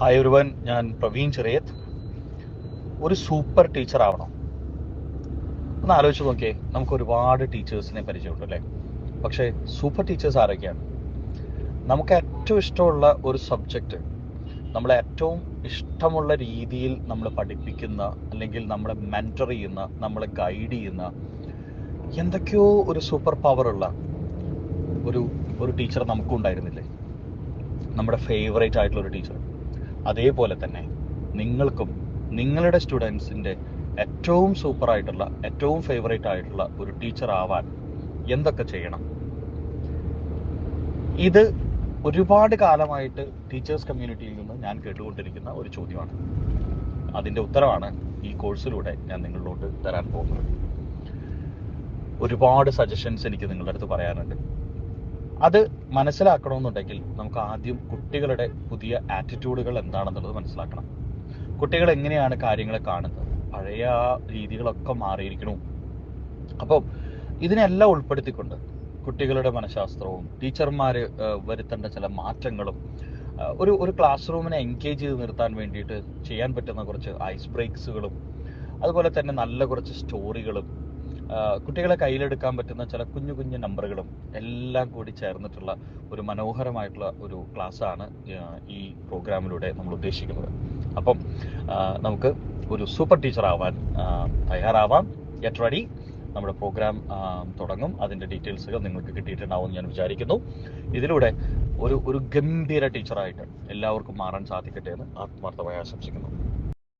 Hi ഒരുവൻ ഞാൻ പ്രവീൺ ചെറിയത്ത്. ഒരു സൂപ്പർ ടീച്ചർ ആവണം. ഒന്ന് ആലോചിച്ച് നോക്കിയേ നമുക്ക് ഒരുപാട് ടീച്ചേഴ്സിനെ പരിചയമുണ്ട് അല്ലേ? പക്ഷേ സൂപ്പർ ടീച്ചേഴ്സ് ആരൊക്കെയാണ്? നമുക്ക് ഏറ്റവും ഇഷ്ടമുള്ള ഒരു സബ്ജക്റ്റ് നമ്മളെ ഏറ്റവും ഇഷ്ടമുള്ള രീതിയിൽ നമ്മൾ പഠിപ്പിക്കുന്ന അല്ലെങ്കിൽ നമ്മളെ മെന്റർ ചെയ്യുന്ന നമ്മളെ ഗൈഡ് ചെയ്യുന്ന എന്തൊക്കെയോ ഒരു സൂപ്പർ പവർ ഉള്ള ഒരു ഒരു ടീച്ചർ നമുക്കുണ്ടായിരുന്നില്ലേ? നമ്മുടെ ഫേവറേറ്റ് ആയിട്ടുള്ള ഒരു ടീച്ചർ അതേപോലെ തന്നെ നിങ്ങൾക്കും നിങ്ങളുടെ സ്റ്റുഡൻസിന്റെ ഏറ്റവും സൂപ്പർ ആയിട്ടുള്ള ഏറ്റവും ഫേവറേറ്റ് ആയിട്ടുള്ള ഒരു ടീച്ചർ ആവാൻ എന്തൊക്കെ ചെയ്യണം? ഇത് ഒരുപാട് കാലമായിട്ട് ടീച്ചേഴ്സ് കമ്മ്യൂണിറ്റിയിൽ നിന്ന് ഞാൻ കേട്ടുകൊണ്ടിരിക്കുന്ന ഒരു ചോദ്യമാണ്. അതിന്റെ ഉത്തരവാണ് ഈ കോഴ്സിലൂടെ ഞാൻ നിങ്ങളിലോട്ട് തരാൻ പോകുന്നത്. ഒരുപാട് സജഷൻസ് എനിക്ക് നിങ്ങളുടെ അടുത്ത് പറയാനുണ്ട്. അത് മനസ്സിലാക്കണമെന്നുണ്ടെങ്കിൽ നമുക്ക് ആദ്യം കുട്ടികളുടെ പുതിയ ആറ്റിറ്റ്യൂഡുകൾ എന്താണെന്നുള്ളത് മനസ്സിലാക്കണം. കുട്ടികൾ എങ്ങനെയാണ് കാര്യങ്ങളെ കാണുന്നത്? പഴയ രീതികളൊക്കെ മാറിയിരിക്കണു. അപ്പം ഇതിനെല്ലാം ഉൾപ്പെടുത്തിക്കൊണ്ട് കുട്ടികളുടെ മനഃശാസ്ത്രവും ടീച്ചർമാർ വരുത്തേണ്ട ചില മാറ്റങ്ങളും ഒരു ഒരു ക്ലാസ് റൂമിനെ എൻഗേജ് ചെയ്ത് നിർത്താൻ വേണ്ടിയിട്ട് ചെയ്യാൻ പറ്റുന്ന കുറച്ച് ഐസ് ബ്രേക്സുകളും അതുപോലെ തന്നെ നല്ല കുറച്ച് സ്റ്റോറികളും കുട്ടികളെ കയ്യിലെടുക്കാൻ പറ്റുന്ന ചില കുഞ്ഞു കുഞ്ഞു നമ്പറുകളും എല്ലാം കൂടി ചേർന്നിട്ടുള്ള ഒരു മനോഹരമായിട്ടുള്ള ഒരു ക്ലാസ്സാണ് ഈ പ്രോഗ്രാമിലൂടെ നമ്മൾ ഉദ്ദേശിക്കുന്നത്. അപ്പം നമുക്ക് ഒരു സൂപ്പർ ടീച്ചർ ആവാൻ തയ്യാറാവാം. ഗെറ്റ് റെഡി നമ്മുടെ പ്രോഗ്രാം തുടങ്ങും. അതിന്റെ ഡീറ്റെയിൽസുകൾ നിങ്ങൾക്ക് കിട്ടിയിട്ടുണ്ടാവും ഞാൻ വിചാരിക്കുന്നു. ഇതിലൂടെ ഒരു ഒരു ഗംഭീര ടീച്ചറായിട്ട് എല്ലാവർക്കും മാറാൻ സാധിക്കട്ടെ എന്ന് ആത്മാർത്ഥമായി ആശംസിക്കുന്നു.